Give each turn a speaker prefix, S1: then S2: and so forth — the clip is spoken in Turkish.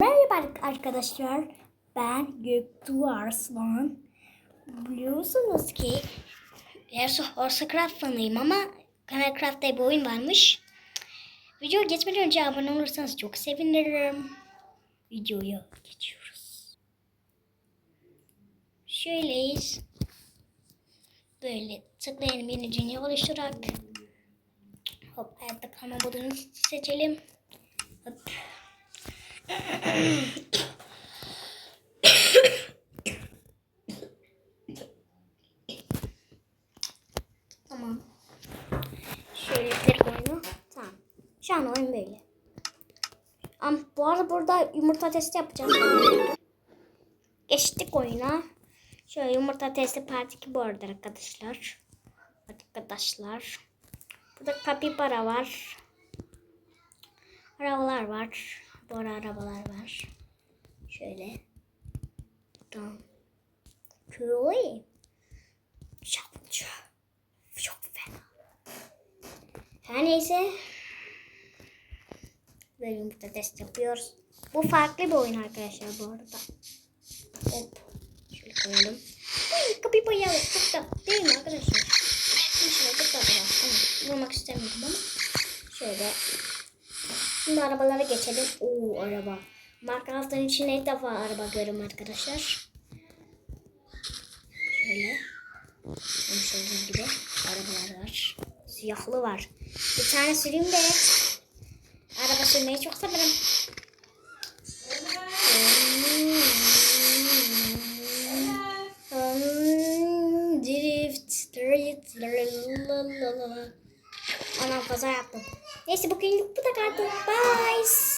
S1: Merhaba arkadaşlar. Ben Göktuğ Arslan. Biliyorsunuz ki Horsecraft fanıyım ama Camelcraft diye bir oyun varmış. Video geçmeden önce abone olursanız çok sevinirim. Videoya geçiyoruz. Şöyleyiz. Böyle tıklayalım yeni dünya oluşturarak. Hop hayatta kalma modunu seçelim. Hop. Tamam. Şöyle tek oyunu. Tamam. Şu an oyun böyle. Ama bu arada burada yumurta testi yapacağım. Geçtik oyuna. Şöyle yumurta testi part 2 bu arada arkadaşlar. Arkadaşlar. Burada kapibara var. Arabalar var. Bu ara arabalar var. Şöyle. Tamam. Köy. Çapçı. Çok fena. Her neyse. Böyle yumurta test yapıyoruz. Bu farklı bir oyun arkadaşlar bu arada. Hop. Şöyle koyalım. Kapıyı boyayalım. Çok değil mi arkadaşlar? İnşallah çok vurmak istemiyorum ama. Şöyle. Şimdi arabalara geçelim. Oo araba. Minecraft'ın içine ilk defa araba görüyorum arkadaşlar. Şöyle. Olduğunuz gibi arabalar var. Siyahlı var. Bir tane süreyim de. Araba sürmeyi çok severim. Drift, drift, lalalala. Anam kaza yaptım. Neyse bugünlük bu da kaldı. Bye.